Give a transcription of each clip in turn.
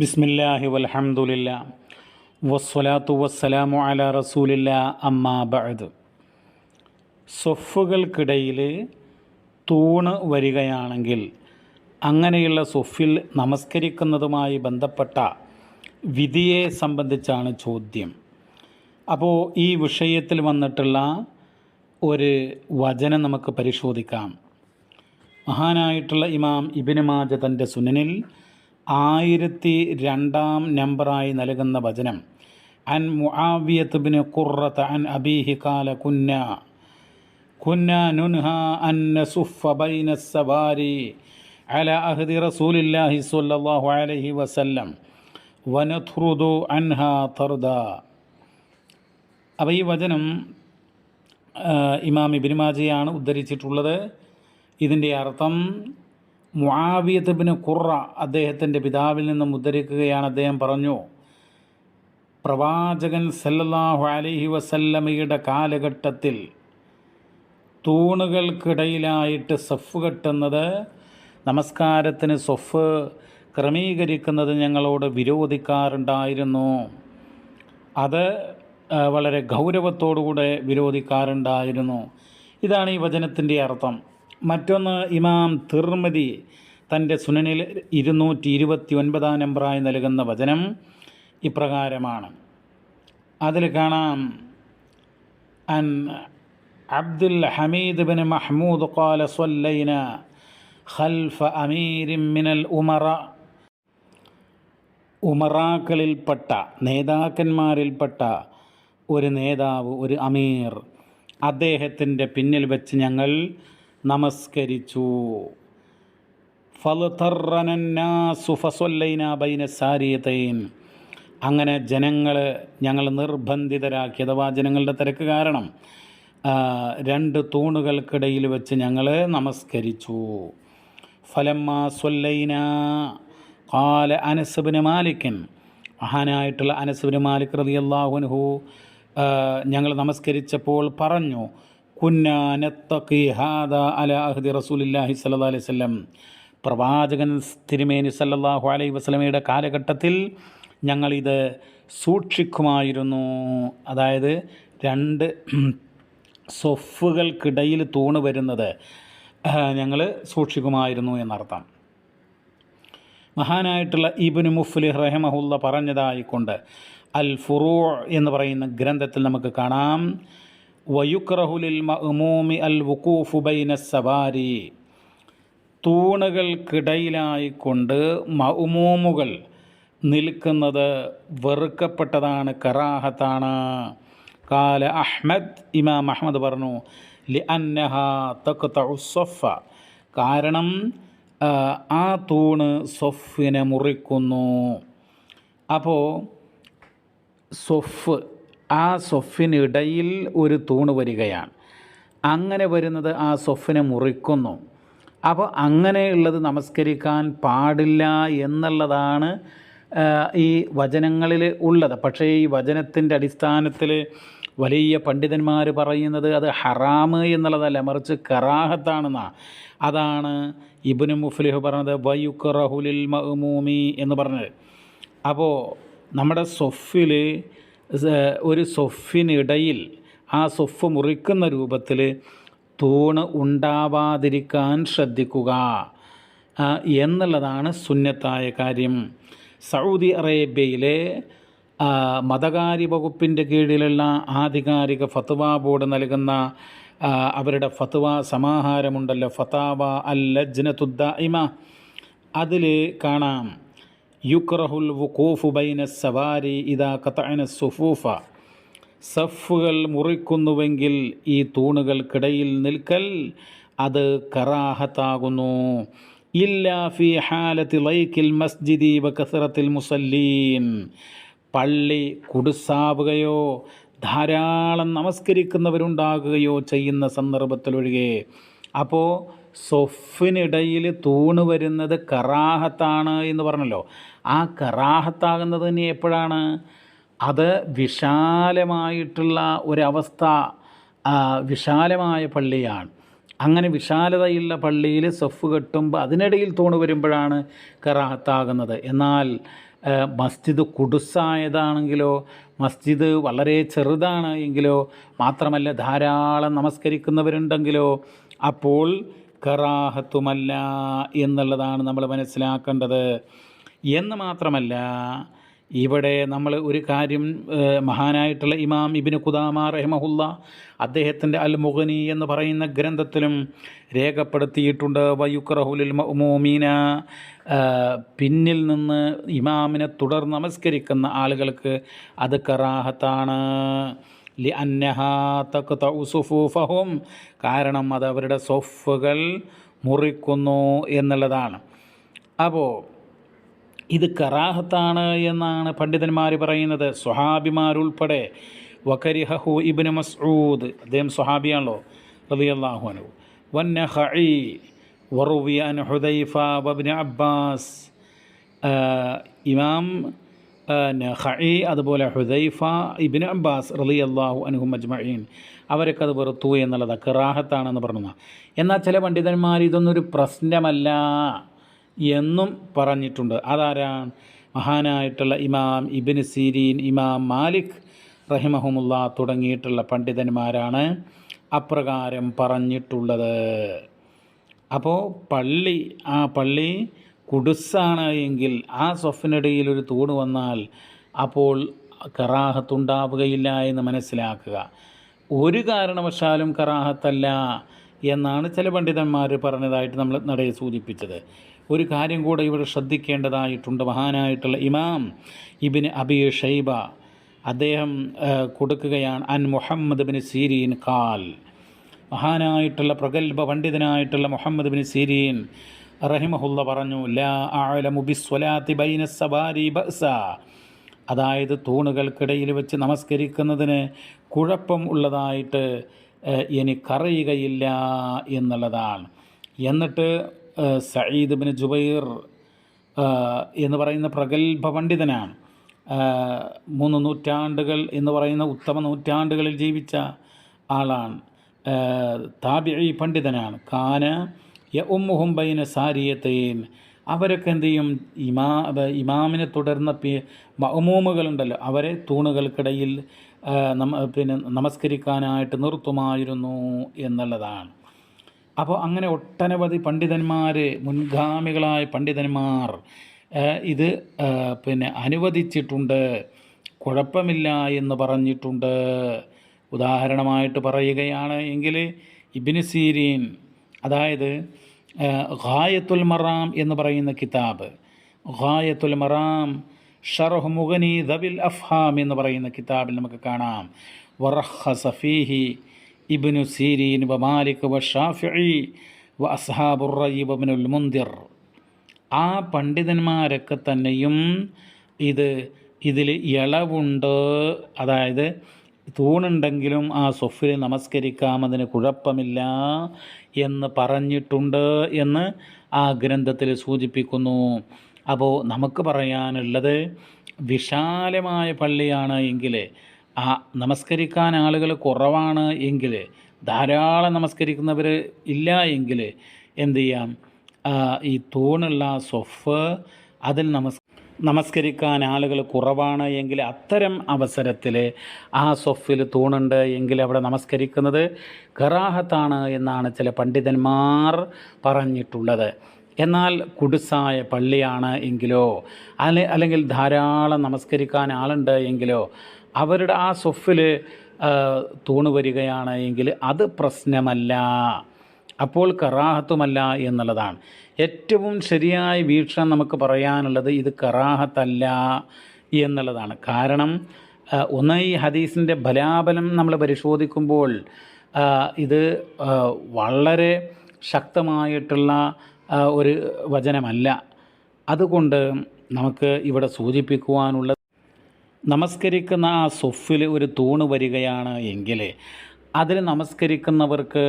ബിസ്മില്ലാഹി വലഹമുല്ല വസ്വലാത്തു വസ്സലാമു അല റസൂലില്ല. അമ്മാ ബഅദ്. സൊഫുകൾക്കിടയിൽ തൂണ് വരികയാണെങ്കിൽ അങ്ങനെയുള്ള സൊഫിൽ നമസ്കരിക്കുന്നതുമായി ബന്ധപ്പെട്ട വിധിയെ സംബന്ധിച്ചാണ് ചോദ്യം. അപ്പോൾ ഈ വിഷയത്തിൽ വന്നിട്ടുള്ള ഒരു വചനം നമുക്ക് പരിശോധിക്കാം. മഹാനായിട്ടുള്ള ഇമാം ഇബിന് മാജ തന്റെ സുനനിൽ ആയിരത്തി രണ്ടാം നമ്പറായി നൽകുന്ന വചനം. അൻ മുആവിയത്ത് ബിൻ ഖുറത്ത അൻ അബീഹി കാല കുന്ന. കുന്ന നുൻഹ അൻ സുഫ ബൈന സവാരി അല അഹദി റസൂലില്ലാഹി സ്വല്ലല്ലാഹു അലൈഹി വസല്ലം വനഥുറുദു അൻഹ തർദ. അപ്പോൾ ഈ വചനം ഇമാം ഇബ്നു മാജിയാണ് ഉദ്ധരിച്ചിട്ടുള്ളത്. ഇതിന്റെ അർത്ഥം മുആവിയത്ത് കുറ അദ്ദേഹത്തിന്റെ പിതാവിൽ നിന്ന് ഉദ്ധരിക്കുകയാണ് അദ്ദേഹം പറഞ്ഞു പ്രവാചകൻ സല്ലല്ലാഹു അലൈഹി വസല്ലമയുടെ കാലഘട്ടത്തിൽ തൂണുകൾക്കിടയിലായിട്ട് സഫ് കെട്ടുന്നത് നമസ്കാരത്തിന് സൊഫ് ക്രമീകരിക്കുന്നത് ഞങ്ങളോട് വിരോധിക്കാറുണ്ടായിരുന്നു. അത് വളരെ ഗൗരവത്തോടുകൂടെ വിരോധിക്കാറുണ്ടായിരുന്നു. ഇതാണ് ഈ വചനത്തിന്റെ അർത്ഥം. മറ്റൊന്ന് ഇമാം തിർമതി തന്റെ സുനനിൽ ഇരുന്നൂറ്റി ഇരുപത്തി ഒൻപതാം നമ്പറായി നൽകുന്ന വചനം ഇപ്രകാരമാണ്. അതിൽ കാണാം അൻ അബ്ദുൽ ഹമീദ് ബിൻ മഹ്മൂദ് ഖാല സ്വല്ലൈന خلف അമീരിൻ من ഉമറ. ഉമറാക്കളിൽപ്പെട്ട നേതാക്കന്മാരിൽപ്പെട്ട ഒരു നേതാവ് ഒരു അമീർ അദ്ദേഹത്തിന്റെ പിന്നിൽ വെച്ച് ഞങ്ങൾ നമസ്കരിച്ചു. അങ്ങനെ ജനങ്ങൾ ഞങ്ങൾ നിർബന്ധിതരാക്കി അഥവാ ജനങ്ങളുടെ തിരക്ക് കാരണം രണ്ട് തൂണുകൾക്കിടയിൽ വെച്ച് ഞങ്ങൾ നമസ്കരിച്ചു. ഫലമ്മ സൊല്ലൈന കാല അനസുബിന് മാലിക്കൻ. മഹാനായിട്ടുള്ള അനസുബിന് മാലിക് റതി അള്ളാഹുൻഹു ഞങ്ങൾ നമസ്കരിച്ചപ്പോൾ പറഞ്ഞു കുന്നാനത്തക്കി ഹാദ അല അലൈഹി പ്രവാചകൻ തിരുമേനി സല്ലാഹു അലൈഹി വസ്ലമയുടെ കാലഘട്ടത്തിൽ ഞങ്ങളിത് സൂക്ഷിക്കുമായിരുന്നു. അതായത് രണ്ട് സൊഫുകൾക്കിടയിൽ തൂണ് വരുന്നത് ഞങ്ങൾ സൂക്ഷിക്കുമായിരുന്നു എന്നർത്ഥം. മഹാനായിട്ടുള്ള ഇബിന് മുഫ്ലിഹ് റഹമഹുല്ല പറഞ്ഞതായിക്കൊണ്ട് അൽ ഫുറൂ എന്ന് പറയുന്ന ഗ്രന്ഥത്തിൽ നമുക്ക് കാണാം. വയുക്രഹുലിൽ മഅ്മൂമി അൽ വുക്കൂഫു ബൈന സവാരി. തൂണുകൾക്കിടയിലായിക്കൊണ്ട് മഅ്മൂമുകൾ നിൽക്കുന്നത് വെറുക്കപ്പെട്ടതാണ് കറാഹത്താണ്. കാല അഹ്മദ് ഇമാം അഹമ്മദ് പറഞ്ഞു ലി അന്നഹ തഖ്തഉസ്സഫ കാരണം ആ തൂണ് സൊഫിനെ മുറിക്കുന്നു. അപ്പോൾ സൊഫ് ആ സൊഫിനിടയിൽ ഒരു തൂണ് വരികയാണ്. അങ്ങനെ വരുന്നത് ആ സൊഫിനെ മുറിക്കുന്നു. അപ്പോൾ അങ്ങനെയുള്ളത് നമസ്കരിക്കാൻ പാടില്ല എന്നുള്ളതാണ് ഈ വചനങ്ങളിൽ ഉള്ളത്. പക്ഷേ ഈ വചനത്തിന്റെ അടിസ്ഥാനത്തിൽ വലിയ പണ്ഡിതന്മാർ പറയുന്നത് അത് ഹറാമ് എന്നുള്ളതല്ല മറിച്ച് കറാഹത്താണെന്നാണ് അതാണ് ഇബുനു മുഫ്ലിഹ് പറഞ്ഞത് വയുക്കറഹുലിൽ മഹ്മൂമി എന്ന് പറഞ്ഞത്. അപ്പോൾ നമ്മുടെ സൊഫിൽ ഒരു സൊഫിനിടയിൽ ആ സൊഫ് മുറിക്കുന്ന രൂപത്തിൽ തൂണ് ഉണ്ടാവാതിരിക്കാൻ ശ്രദ്ധിക്കുക. എന്നുള്ളതാണ് സുന്നത്തായ കാര്യം. സൗദി അറേബ്യയിലെ മതകാര്യ വകുപ്പിന്റെ കീഴിലുള്ള ആധികാരിക ഫത്വ ബോർഡ് നൽകുന്ന അവരുടെ ഫത്വ സമാഹാരമുണ്ടല്ലോ. ഫതാവ അൽ ഇമ അതിൽ കാണാം. യുക്രഹുൽ വുഖൂഫു ബൈന സവാരി ഇതാ കത്തഅന സുഫൂഫ. സഫുകൾ മുറിക്കുന്നുവെങ്കിൽ ഈ തൂണുകൾക്കിടയിൽ നിൽക്കൽ അത് കറാഹത്താകുന്നു. ഇല്ലാ ഫി ഹാലത്തി ലൈക്കിൽ മസ്ജിദി വ കസറത്തിൽ മുസല്ലീൻ. പള്ളി കുടുസാവുകയോ ധാരാളം നമസ്കരിക്കുന്നവരുണ്ടാകുകയോ ചെയ്യുന്ന സന്ദർഭത്തിലൊഴികെ. അപ്പോൾ സൊഫിനിടയിൽ തൂണ് വരുന്നത് കറാഹത്താണ് എന്ന് പറഞ്ഞല്ലോ. ആ കറാഹത്താകുന്നത് ഇനി എപ്പോഴാണ്? അത് വിശാലമായിട്ടുള്ള ഒരവസ്ഥ വിശാലമായ പള്ളിയാണ്. അങ്ങനെ വിശാലതയുള്ള പള്ളിയിൽ സൊഫ് കെട്ടുമ്പോൾ അതിനിടയിൽ തൂണ് വരുമ്പോഴാണ് കറാഹത്താകുന്നത്. എന്നാൽ മസ്ജിദ് കുടുസായതാണെങ്കിലോ മസ്ജിദ് വളരെ ചെറുതാണ് എങ്കിലോ മാത്രമല്ല ധാരാളം നമസ്കരിക്കുന്നവരുണ്ടെങ്കിലോ അപ്പോൾ കറാഹത്തുമല്ല എന്നുള്ളതാണ് നമ്മൾ മനസ്സിലാക്കേണ്ടത്. എന്ന് മാത്രമല്ല ഇവിടെ നമ്മൾ ഒരു കാര്യം മഹാനായിട്ടുള്ള ഇമാം ഇബിന് കുദാമ റഹ്മഹുല്ല അദ്ദേഹത്തിന്റെ അൽ മുഗനി എന്ന് പറയുന്ന ഗ്രന്ഥത്തിലും രേഖപ്പെടുത്തിയിട്ടുണ്ട്. വയുക്രഹുലിൽ ഏഹ്, പിന്നിൽ നിന്ന് ഇമാമിനെ തുടർ നമസ്കരിക്കുന്ന ആളുകൾക്ക് അത് കറാഹത്താണ്. ലി സുഫൂഫഹും. കാരണം അത് അവരുടെ സൊഫുകൾ മുറിക്കുന്നു എന്നുള്ളതാണ്. അപ്പോൾ ഇത് കറാഹത്താണ് എന്നാണ് പണ്ഡിതന്മാർ പറയുന്നത്. സ്വഹാബിമാരുൾപ്പെടെ. വകരിഹു ഇബിന് മസ്ഊദ്. അദ്ദേഹം സ്വഹാബിയാണല്ലോ. റളിയല്ലാഹു അൻഹു. വന്നഖഈ വറുവിയ ഹുദൈഫ വബിൻ അബ്ബാസ്. ഇമാം നഖഈ അതുപോലെ ഹുദൈഫ ഇബിൻ അബ്ബാസ് റലി അള്ളാഹു അനുഹു അജ്മഈൻ. അവരൊക്കെ അത് വെറുത്തു എന്നുള്ളത്. കിറാഹത്താണെന്ന് പറഞ്ഞു എന്നാൽ ചില പണ്ഡിതന്മാർ ഇതൊന്നൊരു പ്രശ്നമല്ല എന്നും പറഞ്ഞിട്ടുണ്ട്. അതാരാണ് മഹാനായിട്ടുള്ള ഇമാം ഇബിൻ സീരീൻ ഇമാം മാലിക് റഹിമഹുമുള്ള തുടങ്ങിയിട്ടുള്ള പണ്ഡിതന്മാരാണ് അപ്രകാരം പറഞ്ഞിട്ടുള്ളത്. അപ്പോൾ പള്ളി ആ പള്ളി കുടുസാണ് എങ്കിൽ ആ സ്വഫിനിടയിൽ ഒരു തൂണ് വന്നാൽ അപ്പോൾ കറാഹത്തുണ്ടാവുകയില്ല എന്ന് മനസ്സിലാക്കുക. ഒരു കാരണവശാലും കറാഹത്തല്ല എന്നാണ് ചില പണ്ഡിതന്മാർ പറഞ്ഞതായിട്ട് നമ്മൾ നടയെ സൂചിപ്പിച്ചത്. ഒരു കാര്യം കൂടെ ഇവിടെ ശ്രദ്ധിക്കേണ്ടതായിട്ടുണ്ട്. മഹാനായിട്ടുള്ള ഇമാം ഇബിൻ അബി ഷൈബ അദ്ദേഹം കൊടുക്കുകയാണ് അൻ മുഹമ്മദ് ബിൻ സീരീൻ കാൽ മഹാനായിട്ടുള്ള പ്രഗത്ഭ പണ്ഡിതനായിട്ടുള്ള മുഹമ്മദ് ബിൻ സീരീൻ റഹിമഹുല്ല പറഞ്ഞു ബൈന ബസ അതായത് തൂണുകൾക്കിടയിൽ വെച്ച് നമസ്കരിക്കുന്നതിന് കുഴപ്പം ഉള്ളതായിട്ട് എനിക്കറിയുകയില്ല എന്നുള്ളതാണ്. എന്നിട്ട് സയ്യിദ് ബിൻ ജുബൈർ എന്ന് പറയുന്ന പ്രഗത്ഭ പണ്ഡിതനാണ്. മൂന്ന് നൂറ്റാണ്ടുകൾ എന്ന് പറയുന്ന ഉത്തമ നൂറ്റാണ്ടുകളിൽ ജീവിച്ച ആളാണ്. താബിഴി പണ്ഡിതനാണ്. കാന യ ഉമ്മുഹും ബൈന സാരിയത്തേൻ. അവരൊക്കെ എന്ത് ചെയ്യും? ഇമാ ഇമാമിനെ തുടർന്ന മഅമൂമുകളുണ്ടല്ലോ അവരെ തൂണുകൾക്കിടയിൽ നമ പിന്നെ നമസ്കരിക്കാനായിട്ട് നിർത്തുമായിരുന്നു എന്നുള്ളതാണ്. അപ്പോൾ അങ്ങനെ ഒട്ടനവധി പണ്ഡിതന്മാർ മുൻഗാമികളായ പണ്ഡിതന്മാർ ഇത് പിന്നെ അനുവദിച്ചിട്ടുണ്ട്. കുഴപ്പമില്ല എന്ന് പറഞ്ഞിട്ടുണ്ട്. ഉദാഹരണമായിട്ട് പറയുകയാണ് എങ്കിൽ ഇബിന് സീരീൻ അതായത് ഖായത്തുൽ മറാം എന്ന് പറയുന്ന കിതാബ്. ഖായത്തുൽ മറാം ഷർഹ് മുഗനി ദബിൽ അഫ്ഹാം എന്ന് പറയുന്ന കിതാബിൽ നമുക്ക് കാണാം. വറഹ സഫീഹി ഇബ്നു സീരീൻ വ മാലിക് വ ഷാഫിഇ വ അസ്ഹാബുർ റയ്യ് മുന്തിർ. ആ പണ്ഡിതന്മാരൊക്കെ തന്നെയും ഇത് ഇതിൽ ഇളവുണ്ട്. അതായത് തൂണുണ്ടെങ്കിലും ആ സൊഫിൽ നമസ്കരിക്കാം അതിന് കുഴപ്പമില്ല എന്ന് പറഞ്ഞിട്ടുണ്ട് എന്ന് ആ ഗ്രന്ഥത്തിൽ സൂചിപ്പിക്കുന്നു. അപ്പോൾ നമുക്ക് പറയാനുള്ളത് വിശാലമായ പള്ളിയാണ് എങ്കിൽ ആ നമസ്കരിക്കാൻ ആളുകൾ കുറവാണ് എങ്കിൽ ധാരാളം നമസ്കരിക്കുന്നവർ ഇല്ല എങ്കിൽ എന്ത് ചെയ്യാം? ഈ തൂണുള്ള സൊഫ് അതിൽ നമസ് നമസ്കരിക്കാൻ ആളുകൾ കുറവാണ് എങ്കിൽ അത്തരം അവസരത്തിൽ ആ സൊഫിൽ തൂണുണ്ട് എങ്കിൽ അവിടെ നമസ്കരിക്കുന്നത് കറാഹത്താണ് എന്നാണ് ചില പണ്ഡിതന്മാർ പറഞ്ഞിട്ടുള്ളത്. എന്നാൽ കുടുസായ പള്ളിയാണ് എങ്കിലോ അല്ലെ അല്ലെങ്കിൽ ധാരാളം നമസ്കരിക്കാൻ ആളുണ്ട് എങ്കിലോ അവരുടെ ആ സൊഫിൽ തൂണ് വരികയാണ് എങ്കിൽ അത് പ്രശ്നമല്ല. അപ്പോൾ കറാഹത്തുമല്ല എന്നുള്ളതാണ്. ഏറ്റവും ശരിയായ വീക്ഷണം നമുക്ക് പറയാനുള്ളത് ഇത് കറാഹത്തല്ല എന്നുള്ളതാണ്. കാരണം ഒന്ന് ഈ ഹദീസിന്റെ ബലാബലം നമ്മൾ പരിശോധിക്കുമ്പോൾ ഇത് വളരെ ശക്തമായിട്ടുള്ള ഒരു വചനമല്ല. അതുകൊണ്ട് നമുക്ക് ഇവിടെ സൂചിപ്പിക്കുവാനുള്ളത് നമസ്കരിക്കുന്ന ആ സൊഫിൽ ഒരു തൂണ് വരികയാണ് എങ്കിൽ അതിൽ നമസ്കരിക്കുന്നവർക്ക്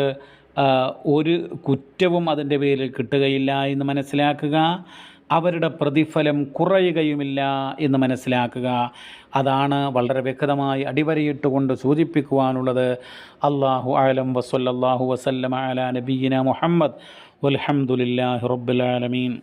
ഒരു കുറ്റവും അതിന്റെ പേരിൽ കിട്ടുകയില്ല എന്ന് മനസ്സിലാക്കുക. അവരുടെ പ്രതിഫലം കുറയുകയുമില്ല എന്ന് മനസ്സിലാക്കുക. അതാണ് വളരെ വ്യക്തമായി അടിവരയിട്ടുകൊണ്ട് സൂചിപ്പിക്കുവാനുള്ളത്. അള്ളാഹു ആലം വസല്ലാഹു വസല്ലമ അല നബീന മുഹമ്മദ്. വൽഹംദുലില്ലാഹി റബ്ബിൽ ആലമീൻ.